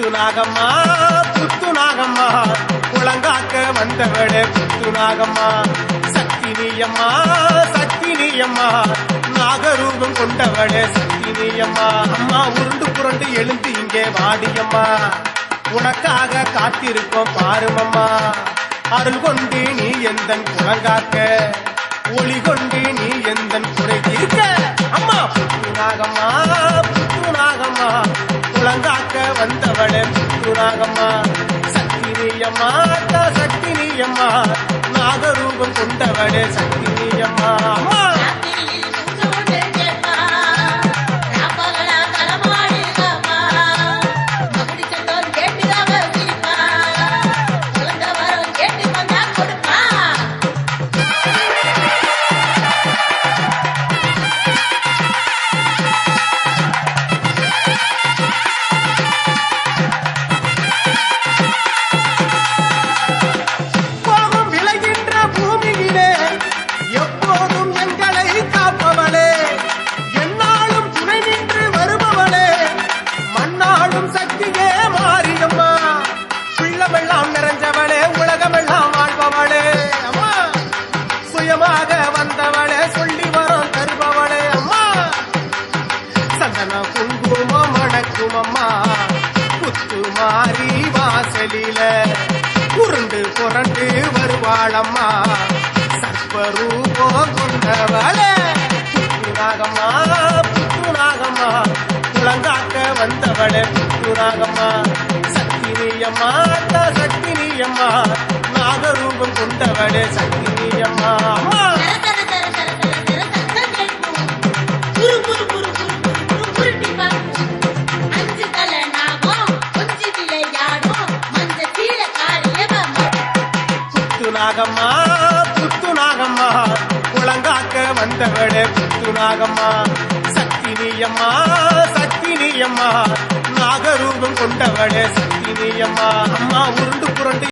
புத்து நாகம்மா புத்து நாகம்மா குளங்காக்க வந்தவளே புத்து நாகம்மா சக்தினியம்மா நாகரூபம் கொண்டவளே சக்தினியம்மா அம்மா உருண்டு புரண்டு எழுந்து இங்கே வாடியம்மா. உனக்காக காத்திருக்கோம் பாருமம்மா. அருள் கொண்டு நீ எந்தன் குளங்காக்க ஒளி கொண்டு நீ எந்தன் குறை தீர்க்க? அம்மா புத்து நாகம்மா குளங்காக்க வந்தவளே புத்து சக்தி நீயம்மா சக்தி நீயம்மா. நாகரூபம் கொண்டவளே சக்தி சுயமாக வந்தவளே சொல்லி வரோம் தருபவளே அம்மா. சந்தன குங்குமம் மணக்கும் அம்மா. புத்து மாறி வாசலில உருண்டு புரண்டு வருவாளம்மா சர்வரூபம் கொண்டவளே புத்து நாகம்மா புத்து நாகம்மா குளங்காக்க வந்தவளே புத்து நாகம்மா சக்தி நீயம்மா சக்தி நீயம்மா நாகரூபம் கொண்டவளே சக்தி நாகம்மா புத்து நாகம்மா. குளங்காக்க வந்தவளே புத்து நாகம்மா. சக்தி நீயம்மா சக்தி நீயம்மா நாகரூபம் கொண்டவளே சக்தி நீயம்மா அம்மா உருண்டு புரண்டு